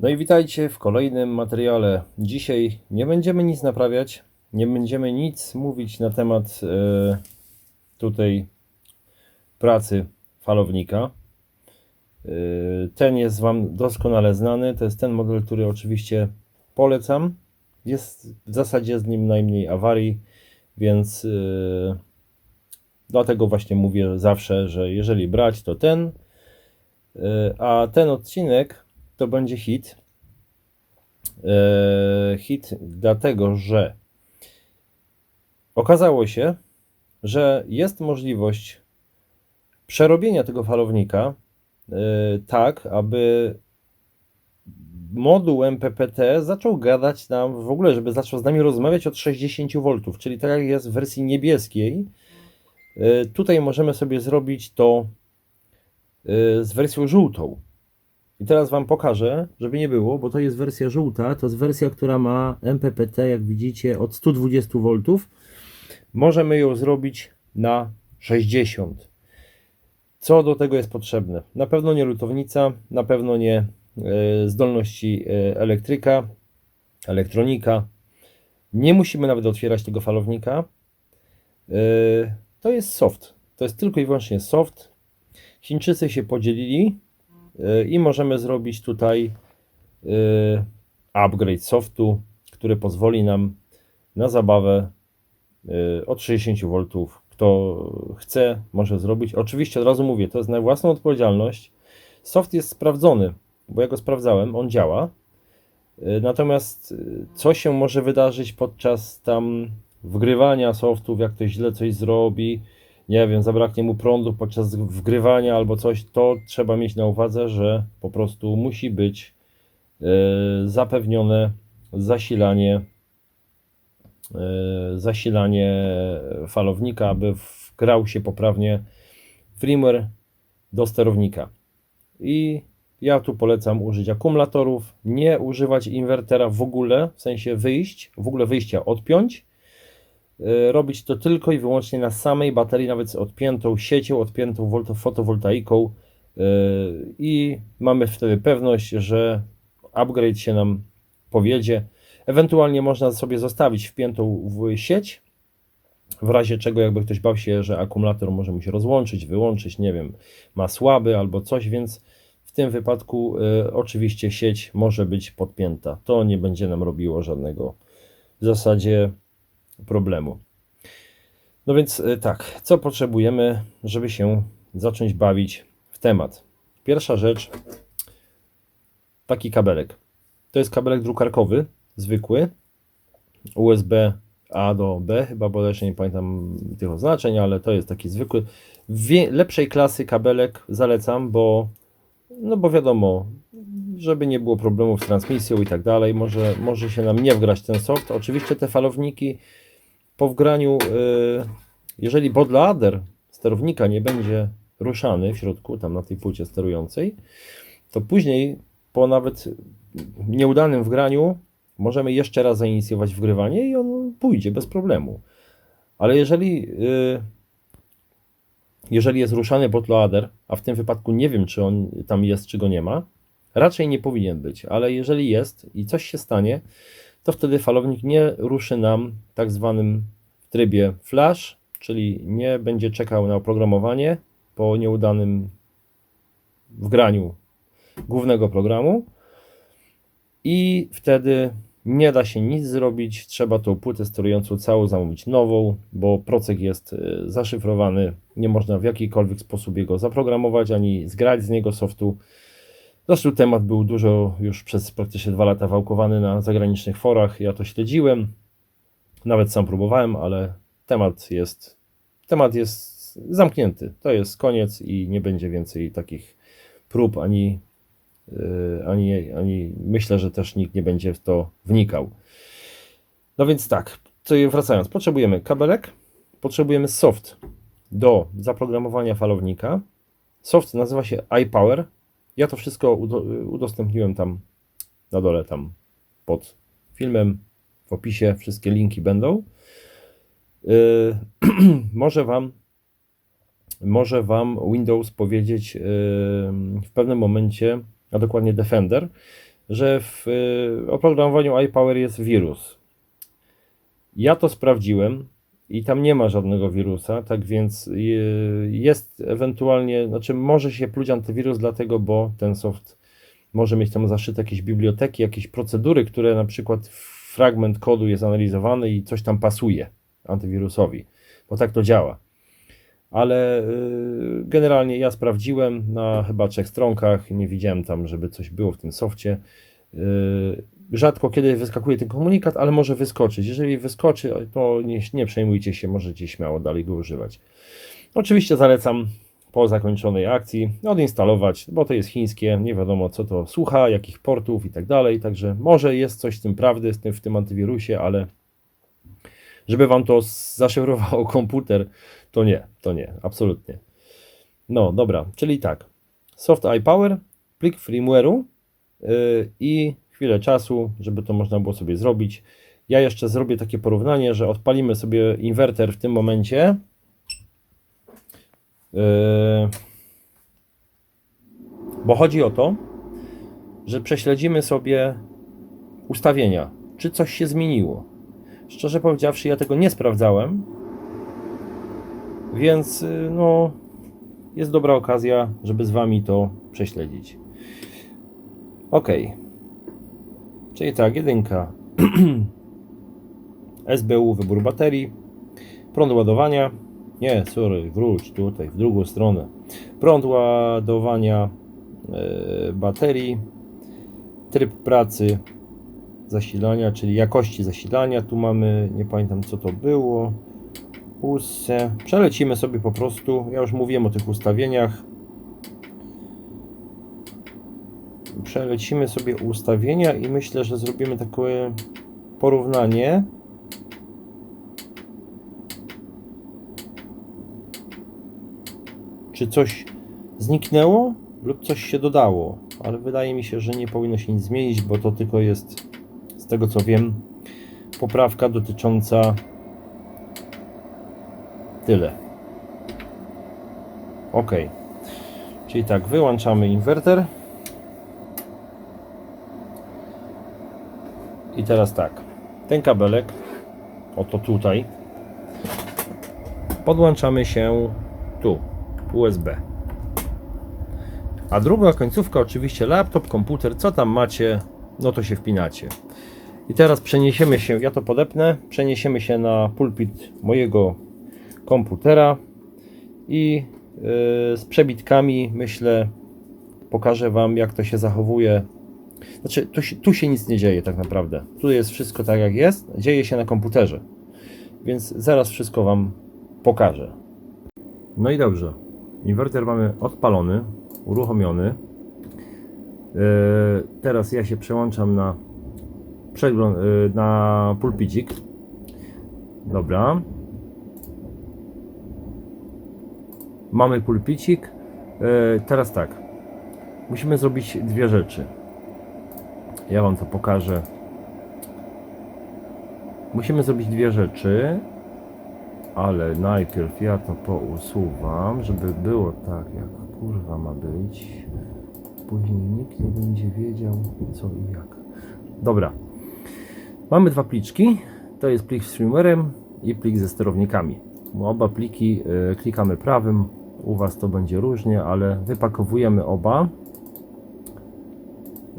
No i witajcie w kolejnym materiale. Dzisiaj nie będziemy nic naprawiać, nie będziemy nic mówić na temat e, tutaj pracy falownika. E, ten jest Wam doskonale znany. To jest ten model, który oczywiście polecam. Jest w zasadzie z nim najmniej awarii, więc e, dlatego właśnie mówię zawsze, że jeżeli brać, to ten. E, A ten odcinek to będzie hit. Hit dlatego, że okazało się, że jest możliwość przerobienia tego falownika tak, aby moduł MPPT zaczął gadać nam w ogóle, żeby zaczął z nami rozmawiać od 60 V, czyli tak jak jest w wersji niebieskiej. E, Tutaj możemy sobie zrobić to e, z wersją żółtą. I teraz Wam pokażę, żeby nie było, bo to jest wersja żółta, to jest wersja, która ma MPPT, jak widzicie, od 120 V. Możemy ją zrobić na 60. Co do tego jest potrzebne? Na pewno nie lutownica, na pewno nie e, zdolności e, elektryka, elektronika. Nie musimy nawet otwierać tego falownika. E, to jest soft. To jest tylko i wyłącznie soft. Chińczycy się podzielili i możemy zrobić tutaj upgrade softu, który pozwoli nam na zabawę od 60 V. Kto chce, może zrobić. Oczywiście od razu mówię, to jest na własną odpowiedzialność. Soft jest sprawdzony, bo ja go sprawdzałem, on działa. Y, Natomiast y, co się może wydarzyć podczas tam wgrywania softów, jak ktoś źle coś zrobi, nie wiem, zabraknie mu prądu podczas wgrywania albo coś, to trzeba mieć na uwadze, że po prostu musi być e, zapewnione zasilanie zasilanie falownika, aby wgrał się poprawnie firmware do sterownika. I ja tu polecam użyć akumulatorów, nie używać inwertera w ogóle, w sensie wyjść, w ogóle wyjścia odpiąć, y, robić to tylko i wyłącznie na samej baterii, nawet z odpiętą siecią, odpiętą fotowoltaiką y, i mamy wtedy pewność, że upgrade się nam powiedzie. Ewentualnie można sobie zostawić wpiętą w sieć, w razie czego jakby ktoś bał się, że akumulator może mu się rozłączyć, wyłączyć, nie wiem, ma słaby albo coś, więc w tym wypadku y, oczywiście sieć może być podpięta. To nie będzie nam robiło żadnego w zasadzie problemu. No więc y, tak, co potrzebujemy, żeby się zacząć bawić w temat? Pierwsza rzecz, taki kabelek. To jest kabelek drukarkowy, zwykły, USB A do B, chyba bodajże nie pamiętam tych oznaczeń, ale to jest taki zwykły, wie, lepszej klasy kabelek zalecam, bo no bo wiadomo, żeby nie było problemów z transmisją i tak dalej, może, może się nam nie wgrać ten soft. Oczywiście te falowniki po wgraniu, y, jeżeli bootloader sterownika nie będzie ruszany w środku, tam na tej płycie sterującej, to później po nawet nieudanym wgraniu możemy jeszcze raz zainicjować wgrywanie i on pójdzie bez problemu. Ale jeżeli y, jeżeli jest ruszany bootloader, a w tym wypadku nie wiem, czy on tam jest, czy go nie ma, raczej nie powinien być, ale jeżeli jest i coś się stanie, to wtedy falownik nie ruszy nam w tak zwanym trybie flash, czyli nie będzie czekał na oprogramowanie po nieudanym wgraniu głównego programu i wtedy nie da się nic zrobić, trzeba tą płytę sterującą całą zamówić nową, bo procek jest y, zaszyfrowany, nie można w jakikolwiek sposób jego zaprogramować, ani zgrać z niego softu. Zresztą temat był dużo już przez praktycznie dwa lata wałkowany na zagranicznych forach, ja to śledziłem, nawet sam próbowałem, ale temat jest, temat jest zamknięty, to jest koniec i nie będzie więcej takich prób ani Yy, ani, ani myślę, że też nikt nie będzie w to wnikał. No więc tak, to wracając, potrzebujemy kabelek, potrzebujemy soft do zaprogramowania falownika. Soft nazywa się iPower. Ja to wszystko udo- udostępniłem tam na dole tam pod filmem, w opisie wszystkie linki będą. Yy, może Wam może Wam Windows powiedzieć yy, w pewnym momencie, a dokładnie Defender, że w yy, oprogramowaniu iPower jest wirus. Ja to sprawdziłem i tam nie ma żadnego wirusa, tak więc yy, jest ewentualnie, znaczy może się pluć antywirus dlatego, bo ten soft może mieć tam zaszyte jakieś biblioteki, jakieś procedury, które na przykład fragment kodu jest analizowany i coś tam pasuje antywirusowi, bo tak to działa. Ale y, generalnie ja sprawdziłem na chyba trzech stronkach, nie widziałem tam, żeby coś było w tym softie. Y, Rzadko kiedy wyskakuje ten komunikat, ale może wyskoczyć. Jeżeli wyskoczy, to nie, nie przejmujcie się, możecie śmiało dalej go używać. Oczywiście zalecam po zakończonej akcji odinstalować, bo to jest chińskie, nie wiadomo co to słucha, jakich portów i tak dalej, także może jest coś z tym prawdy tym, w tym antywirusie, ale żeby wam to zaszyfrowało komputer, to nie, to nie, absolutnie. No dobra, czyli tak, soft iPower, plik firmware'u yy, i chwilę czasu, żeby to można było sobie zrobić. Ja jeszcze zrobię takie porównanie, że odpalimy sobie inwerter w tym momencie. Yy, bo chodzi o to, że prześledzimy sobie ustawienia, czy coś się zmieniło. Szczerze powiedziawszy, ja tego nie sprawdzałem, więc yy, no, jest dobra okazja, żeby z Wami to prześledzić. Ok. Czyli tak, jedynka. SBU, wybór baterii. Prąd ładowania. Nie, sorry, wróć tutaj, w drugą stronę. Prąd ładowania e, baterii. Tryb pracy zasilania, czyli jakości zasilania. Tu mamy, nie pamiętam co to było. Use. Przelecimy sobie po prostu. Ja już mówiłem o tych ustawieniach. Przelecimy sobie ustawienia i myślę, że zrobimy takie porównanie. Czy coś zniknęło lub coś się dodało, ale wydaje mi się, że nie powinno się nic zmienić, bo to tylko jest, z tego co wiem, poprawka dotycząca tyle. Ok. Czyli tak, wyłączamy inwerter. I teraz tak, ten kabelek, oto tutaj, podłączamy się tu, USB. A druga końcówka oczywiście laptop, komputer, co tam macie, no to się wpinacie. I teraz przeniesiemy się, ja to podepnę, przeniesiemy się na pulpit mojego komputera i yy, z przebitkami myślę pokażę Wam jak to się zachowuje znaczy, tu się, tu się nic nie dzieje tak naprawdę. Tu jest wszystko tak jak jest. Dzieje się na komputerze. Więc zaraz wszystko Wam pokażę. No i dobrze. Inwerter mamy odpalony, uruchomiony. Yy, teraz ja się przełączam na przegląd, yy, na pulpicik. Dobra. Mamy pulpicik. Yy, teraz tak. Musimy zrobić dwie rzeczy. Ja Wam to pokażę. Musimy zrobić dwie rzeczy, ale najpierw ja to pousuwam, żeby było tak, jak kurwa ma być. Później nikt nie będzie wiedział co i jak. Dobra. Mamy dwa pliczki. To jest plik z firmwarem i plik ze sterownikami. Oba pliki y, klikamy prawym. U Was to będzie różnie, ale wypakowujemy oba.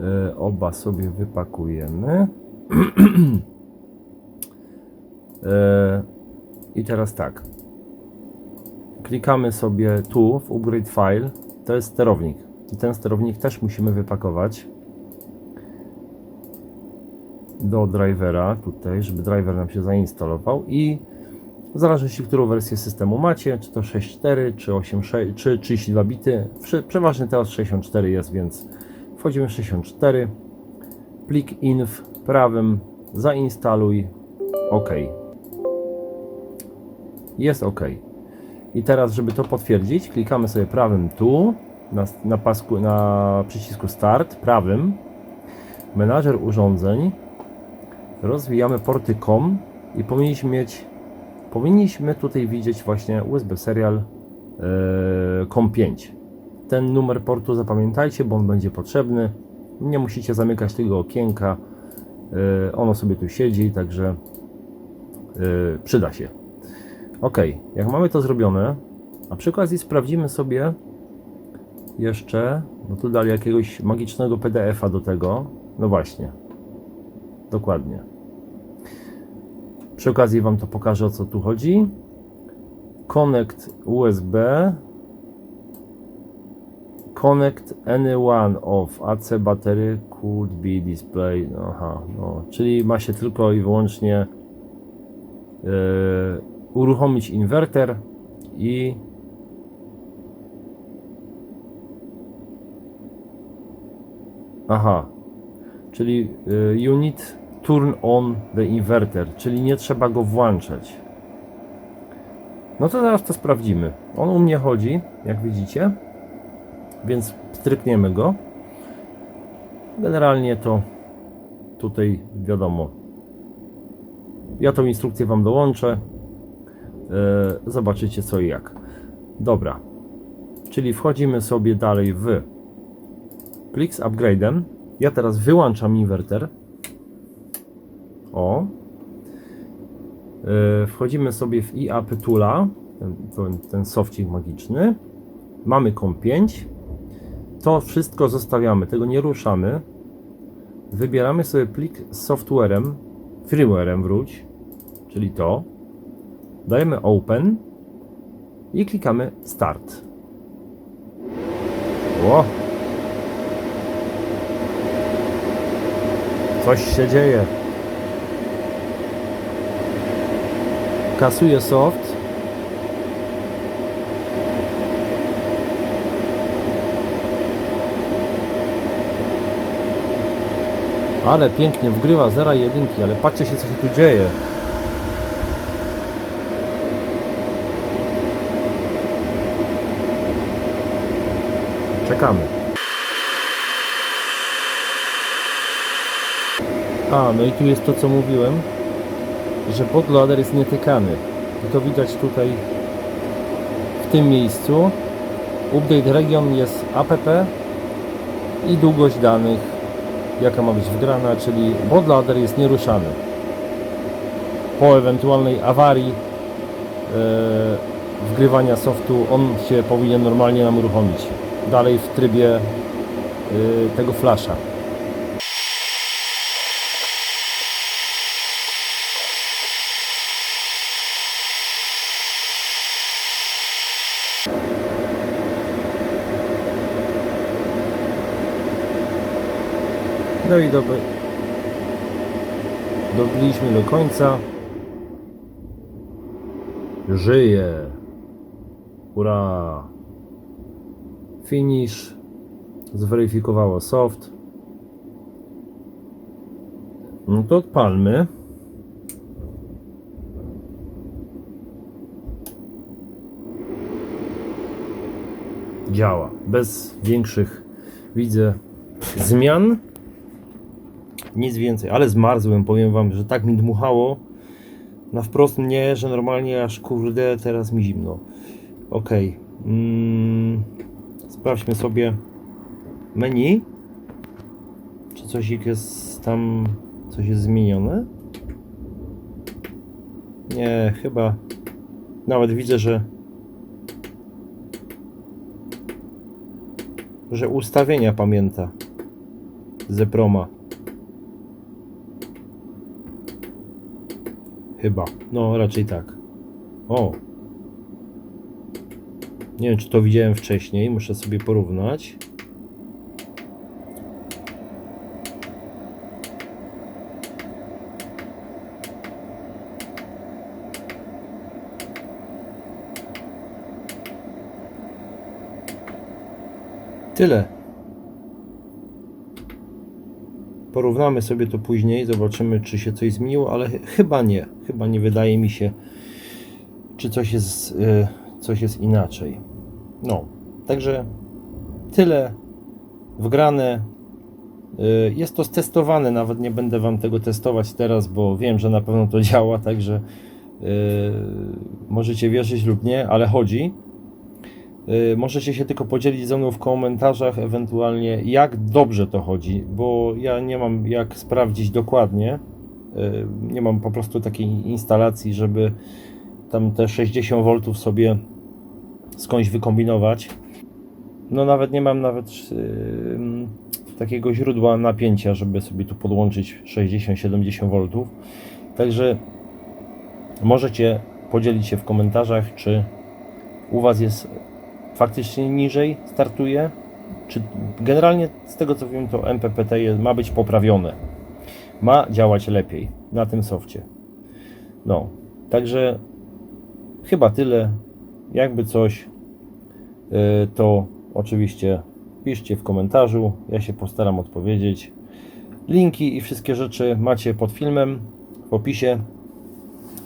E, oba sobie wypakujemy. E, I teraz tak. Klikamy sobie tu w Upgrade File. To jest sterownik. I ten sterownik też musimy wypakować do drivera tutaj, żeby driver nam się zainstalował i w zależności którą wersję systemu macie, czy to 6.4, czy 8.6, czy 32 bity, przeważnie teraz 64 jest, więc wchodzimy w 64 plik inf prawym zainstaluj OK. Jest OK. I teraz żeby to potwierdzić klikamy sobie prawym tu na, na pasku na przycisku start prawym. Menadżer urządzeń, rozwijamy porty COM i powinniśmy mieć, powinniśmy tutaj widzieć właśnie USB serial e, COM5. Ten numer portu zapamiętajcie, bo on będzie potrzebny. Nie musicie zamykać tego okienka. E, ono sobie tu siedzi, także e, przyda się. Ok, jak mamy to zrobione, a przy okazji sprawdzimy sobie jeszcze, bo tu dali jakiegoś magicznego PDF-a do tego. No właśnie, dokładnie. Przy okazji Wam to pokażę o co tu chodzi. Connect USB. Connect any one of AC battery could be display. Aha, no, czyli ma się tylko i wyłącznie yy, uruchomić inwerter i Aha, czyli y, unit turn on the inverter, czyli nie trzeba go włączać. No to zaraz to sprawdzimy. On u mnie chodzi, jak widzicie, więc strykniemy go. Generalnie to tutaj wiadomo. Ja tą instrukcję Wam dołączę. E, zobaczycie co i jak. Dobra. Czyli wchodzimy sobie dalej w plik z upgrade'em. Ja teraz wyłączam inwerter. O. E, wchodzimy sobie w IAP Toola, ten, ten, magiczny. Mamy COM5. To wszystko zostawiamy, tego nie ruszamy. Wybieramy sobie plik z softwarem, firmwarem wróć, czyli to. Dajemy Open i klikamy Start. O! Coś się dzieje. Kasuje soft. Ale pięknie wgrywa zera i jedynki, ale patrzcie się co się tu dzieje. Czekamy. A, no i tu jest to co mówiłem, że bootloader jest nietykany. I to widać tutaj w tym miejscu. Update region jest app i długość danych, jaka ma być wgrana, czyli bootloader jest nieruszany. Po ewentualnej awarii e, wgrywania softu on się powinien normalnie nam uruchomić. Dalej w trybie e, tego flasha. No i doby... dobiliśmy do końca. Żyje. Ura. Finish. Zweryfikowało soft. No to odpalmy. Działa. Bez większych, widzę, zmian. Nic więcej, ale zmarzłem, powiem wam, że tak mi dmuchało na wprost mnie, że normalnie aż kurde, teraz mi zimno. Ok. Mm, sprawdźmy sobie menu. Czy coś jest tam, coś jest zmienione? Nie, chyba nawet widzę, że że ustawienia pamięta Zeproma. Chyba. No, raczej tak. O. Nie wiem, czy to widziałem wcześniej. Muszę sobie porównać. Tyle. Porównamy sobie to później, zobaczymy czy się coś zmieniło, ale ch- chyba nie. Chyba nie wydaje mi się, czy coś jest, y, coś jest inaczej. No, także tyle wgrane. Y, Jest to stestowane, nawet nie będę Wam tego testować teraz, bo wiem, że na pewno to działa, także y, możecie wierzyć lub nie, ale chodzi. Y, Możecie się tylko podzielić ze mną w komentarzach, ewentualnie jak dobrze to chodzi, bo ja nie mam jak sprawdzić dokładnie. Y, Nie mam po prostu takiej instalacji, żeby tam te 60 V sobie skądś wykombinować. No nawet nie mam nawet yy, takiego źródła napięcia, żeby sobie tu podłączyć 60-70 V. Także możecie podzielić się w komentarzach, czy u Was jest faktycznie niżej startuje, czy generalnie z tego co wiem to MPPT ma być poprawione. Ma działać lepiej na tym softie. No, także chyba tyle. Jakby coś, yy, to oczywiście piszcie w komentarzu. Ja się postaram odpowiedzieć. Linki i wszystkie rzeczy macie pod filmem w opisie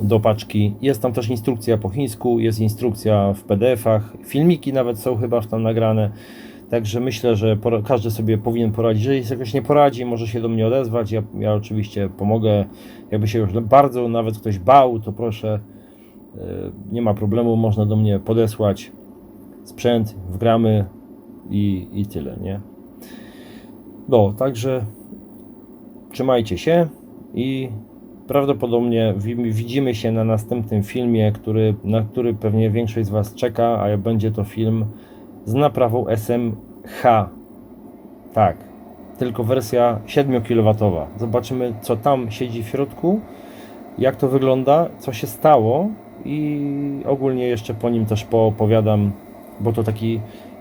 do paczki. Jest tam też instrukcja po chińsku, jest instrukcja w PDF-ach, filmiki nawet są chyba tam nagrane. Także myślę, że każdy sobie powinien poradzić. Jeżeli sobie jakoś nie poradzi, może się do mnie odezwać. Ja, ja oczywiście pomogę. Jakby się już bardzo nawet ktoś bał, to proszę, yy, nie ma problemu, można do mnie podesłać sprzęt, wgramy i, i tyle, nie? No, także trzymajcie się i prawdopodobnie wi- widzimy się na następnym filmie, który, na który pewnie większość z Was czeka, a będzie to film z naprawą SMH. Tak, tylko wersja 7 kW. Zobaczymy, co tam siedzi w środku, jak to wygląda, co się stało i ogólnie jeszcze po nim też poopowiadam, bo to taki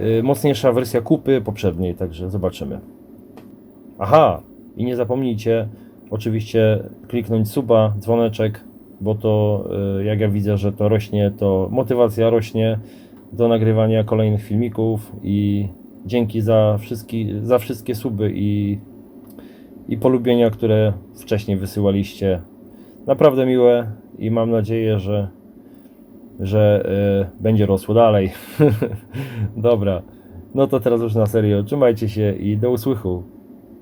y, mocniejsza wersja kupy poprzedniej, także zobaczymy. Aha, i nie zapomnijcie oczywiście kliknąć suba, dzwoneczek, bo to y, jak ja widzę, że to rośnie, to motywacja rośnie do nagrywania kolejnych filmików i dzięki za, wszystki, za wszystkie suby i, i polubienia, które wcześniej wysyłaliście. Naprawdę miłe i mam nadzieję, że, że y, będzie rosło dalej. Dobra, no to teraz już na serio. Trzymajcie się i do usłychu.